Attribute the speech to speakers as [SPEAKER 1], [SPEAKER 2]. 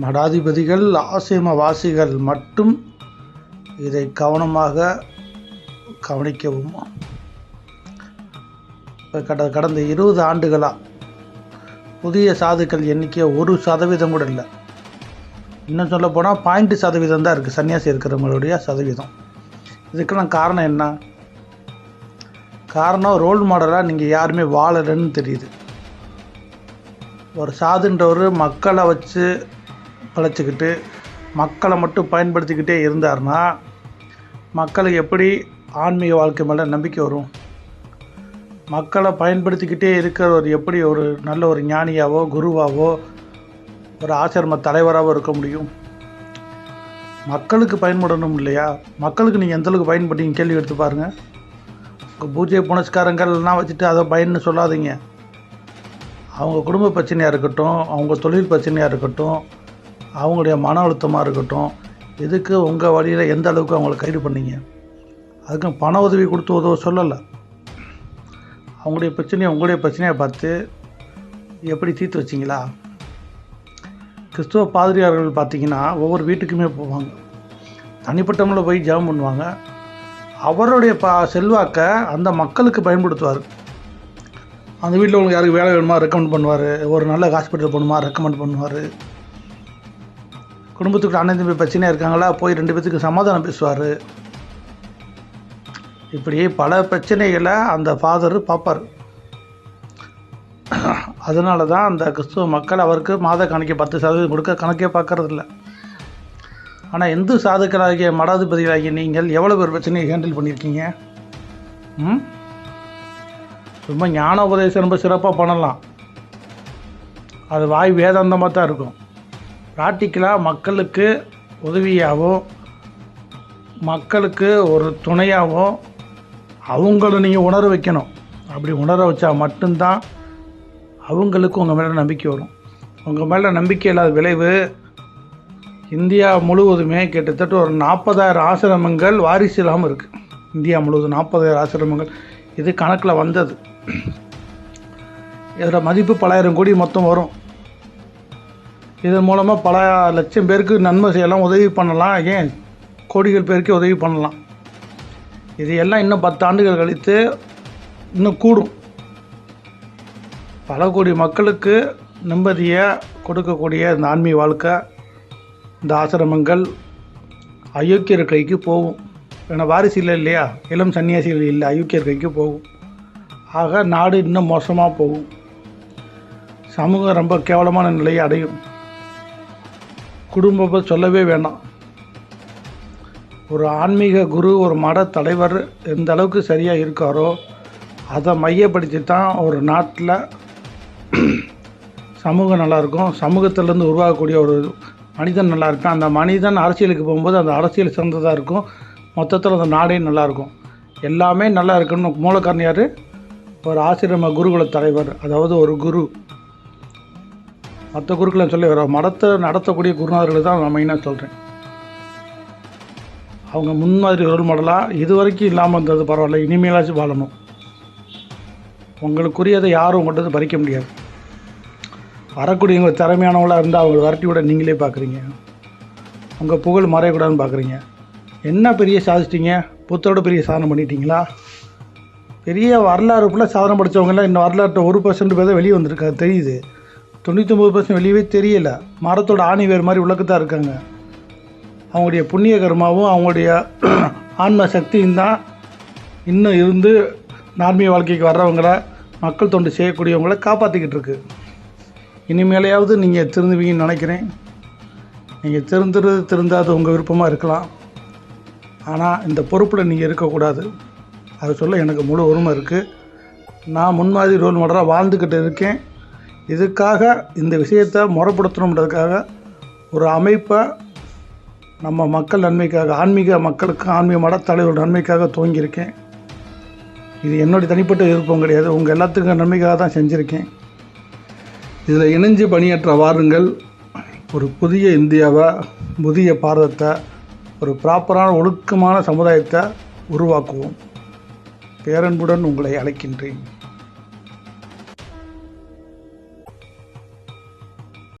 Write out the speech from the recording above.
[SPEAKER 1] மடாதிபதிகள் ஆசிரமவாசிகள் மட்டும் இதை கவனமாக கவனிக்கவும். இப்போ கட கடந்த இருபது ஆண்டுகளாக புதிய சாதுக்கள் எண்ணிக்கை ஒரு சதவீதம் கூட இல்லை. இன்னும் சொல்ல போனால் பாயிண்ட் சதவீதம் தான் இருக்குது சன்னியாசி இருக்கிறவங்களுடைய சதவீதம். இதுக்கெல்லாம் காரணம் என்ன? காரணம் ரோல் மாடலாக நீங்கள் யாருமே வாழலைன்னு தெரியுது. ஒரு சாதுன்றவர் மக்களை வச்சு அழைச்சிக்கிட்டு மக்களை மட்டும் பயன்படுத்திக்கிட்டே இருந்தார்னா மக்களுக்கு எப்படி ஆன்மீக வாழ்க்கை மேலே நம்பிக்கை வரும்? மக்களை பயன்படுத்திக்கிட்டே இருக்கிறவர் எப்படி ஒரு நல்ல ஒரு ஞானியாவோ குருவாவோ ஒரு ஆசிரம தலைவராகவோ இருக்க முடியும்? மக்களுக்கு பயன்படணும் இல்லையா? மக்களுக்கு நீங்கள் எந்த அளவுக்கு பயன்படுத்தீங்க கேள்வி எடுத்து பாருங்கள் உங்கள் பூஜை புனஸ்காரங்கள்லாம் வச்சுட்டு அதை பயன்னு சொல்லாதீங்க. அவங்க குடும்ப பிரச்சனையாக இருக்கட்டும் அவங்க தொழில் பிரச்சனையாக இருக்கட்டும் அவங்களுடைய மன அழுத்தமாக இருக்கட்டும் எதுக்கு உங்கள் வழியில் எந்த அளவுக்கு அவங்கள கைது பண்ணீங்க? அதுக்கு பண உதவி கொடுத்து உதவ சொல்லலை. அவங்களுடைய பிரச்சனையை உங்களுடைய பிரச்சனையை பார்த்து எப்படி தீர்த்து வச்சிங்களா? கிறிஸ்துவ பாதிரியார்கள் பார்த்தீங்கன்னா ஒவ்வொரு வீட்டுக்குமே போவாங்க. தனிப்பட்டவங்கள போய் ஜெபம் பண்ணுவாங்க. அவருடைய பா செல்வாக்கை அந்த மக்களுக்கு பயன்படுத்துவார். அந்த வீட்டில் உங்களுக்கு யாருக்கு வேலை வேணுமா ரெக்கமெண்ட் பண்ணுவார். ஒரு நல்ல ஹாஸ்பிட்டல் போகணுமா ரெக்கமெண்ட் பண்ணுவார். குடும்பத்துக்கு அண்ணன் தம்பி பிரச்சனையாக இருக்காங்களா? போய் ரெண்டு பேத்துக்கு சமாதானம் பேசுவார். இப்படி பல பிரச்சனைகளை அந்த ஃபாதர் பார்ப்பார். அதனால தான் அந்த கிறிஸ்துவ மக்கள் அவருக்கு மாத கணக்கை பத்து சதவீதம் கொடுக்க கணக்கே பார்க்கறதில்ல. ஆனால் இந்து சாதுக்களாகிய மடாதிபதிகளாகிய நீங்கள் எவ்வளோ பேர் பிரச்சனையை ஹேண்டில் பண்ணியிருக்கீங்க? ம்? ஞான உபதேசம் ரொம்ப சிறப்பாக பண்ணலாம். அது வாய் வேதாந்தமாக தான் இருக்கும். ப்ராக்டிக்கலாக மக்களுக்கு உதவியாகவோ மக்களுக்கு ஒரு துணையாகவோ அவங்கள நீங்கள் உணர வைக்கணும். அப்படி உணர வச்சா மட்டும்தான் அவங்களுக்கு உங்கள் மேலே நம்பிக்கை வரும். உங்கள் மேலே நம்பிக்கை இல்லாத விளைவு இந்தியா முழுவதுமே கிட்டத்தட்ட ஒரு நாற்பதாயிரம் ஆசிரமங்கள் வாரிசு இல்லாமல் இருக்குது இந்தியா முழுவதும் நாற்பதாயிரம் ஆசிரமங்கள். இது கணக்கில் வந்தது. இதில் மதிப்பு பலாயிரம் கோடி மொத்தம் வரும். இதன் மூலமாக பல லட்சம் பேருக்கு நன்மை செய்யலாம் உதவி பண்ணலாம். ஏன்? கோடிகள் பேருக்கு உதவி பண்ணலாம். இது எல்லாம் இன்னும் பத்து ஆண்டுகள் கழித்து இன்னும் கூடும். பல கோடி மக்களுக்கு நிம்மதியை கொடுக்கக்கூடிய இந்த ஆன்மீக வாழ்க்கை இந்த ஆசிரமங்கள் அயோக்கியர் கைக்கு போகும். ஏன்னா வாரிசு இல்லை இல்லையா? இளம் சன்னியாசிகள் இல்லை அயோக்கியர் கைக்கு போகும். ஆக நாடு இன்னும் மோசமாக போகும். சமூகம் ரொம்ப கேவலமான நிலையை அடையும். குடும்பம் சொல்லவே வேண்டாம் ஒரு ஆன்மீக குரு ஒரு மட தலைவர் எந்த அளவுக்கு சரியாக இருக்காரோ அதை மையப்படுத்தி தான் ஒரு நாட்டில் சமூகம் நல்லாயிருக்கும் சமூகத்திலேருந்து உருவாகக்கூடிய ஒரு மனிதன் நல்லா இருக்கான். அந்த மனிதன் அரசியலுக்கு போகும்போது அந்த அரசியல் சிறந்ததாக இருக்கும். மொத்தத்தில் அந்த நாடே நல்லாயிருக்கும் எல்லாமே நல்லா இருக்கணும் மூலக்காரன் யார்? ஒரு ஆசிரம குருகுல தலைவர் அதாவது ஒரு குரு. மற்ற குருக்களை சொல்லி வர மடத்தை நடத்தக்கூடிய குருநாதர்கள் தான் நான் மெயினாக சொல்கிறேன் அவங்க முன்மாதிரி ரோல் மாடலாக இது வரைக்கும் இல்லாமல் இருந்தது பரவாயில்ல இனிமேலாச்சும் வாழணும். உங்களுக்குரியதை யாரும் உங்கள்கிட்ட பறிக்க முடியாது. வரக்கூடியவங்க திறமையானவங்களாக இருந்தால் அவங்களை வரட்டி விட நீங்களே பார்க்குறீங்க உங்கள் புகழ் மறையக்கூடாதுன்னு பார்க்குறீங்க என்ன பெரிய சாதிச்சிட்டிங்க? புத்தரோட பெரிய சாதனை பண்ணிட்டீங்களா? பெரிய வரலாறு ஃபுல்லாக சாதனை படித்தவங்கலாம் இந்த வரலாற்றை ஒரு பர்சன்ட் பேர் தான் வெளியே வந்திருக்காது தெரியுது. தொண்ணூற்றொம்பது பர்சன்ட் வெளியவே தெரியல. மரத்தோட ஆணி வேறு மாதிரி உலகத்தான் இருக்காங்க. அவங்களுடைய புண்ணிய கர்மாவும் அவங்களுடைய ஆன்ம சக்தியும் தான் இன்னும் இருந்து நார்மிய வாழ்க்கைக்கு வர்றவங்கள மக்கள் தொண்டு செய்யக்கூடியவங்கள காப்பாற்றிக்கிட்டு இருக்கு. இனிமேலையாவது நீங்கள் திருந்துவீங்கன்னு நினைக்கிறேன். நீங்கள் திருந்துறது திருந்தாது உங்கள் விருப்பமாக இருக்கலாம். ஆனால் இந்த பொறுப்பில் நீங்கள் இருக்கக்கூடாது. அது சொல்ல எனக்கு முழு உரிமை இருக்குது நான் முன்மாதிரி ரோல் மாடலாக வாழ்ந்துக்கிட்டு இருக்கேன். இதுக்காக இந்த விஷயத்தை முறைப்படுத்தணுன்றதுக்காக ஒரு அமைப்பை நம்ம மக்கள் நன்மைக்காக ஆன்மீக மக்களுக்கு ஆன்மீக மட நன்மைக்காக துவங்கியிருக்கேன். இது என்னுடைய தனிப்பட்ட விருப்பம் கிடையாது. உங்கள் எல்லாத்துக்கும் நன்மைக்காக தான் செஞ்சுருக்கேன். இதில் இணைஞ்சு பணியாற்ற வாருங்கள். ஒரு புதிய இந்தியாவை புதிய பாரதத்தை ஒரு ப்ராப்பரான ஒழுக்கமான சமுதாயத்தை உருவாக்குவோம். பேரன்புடன் உங்களை அழைக்கின்றேன்.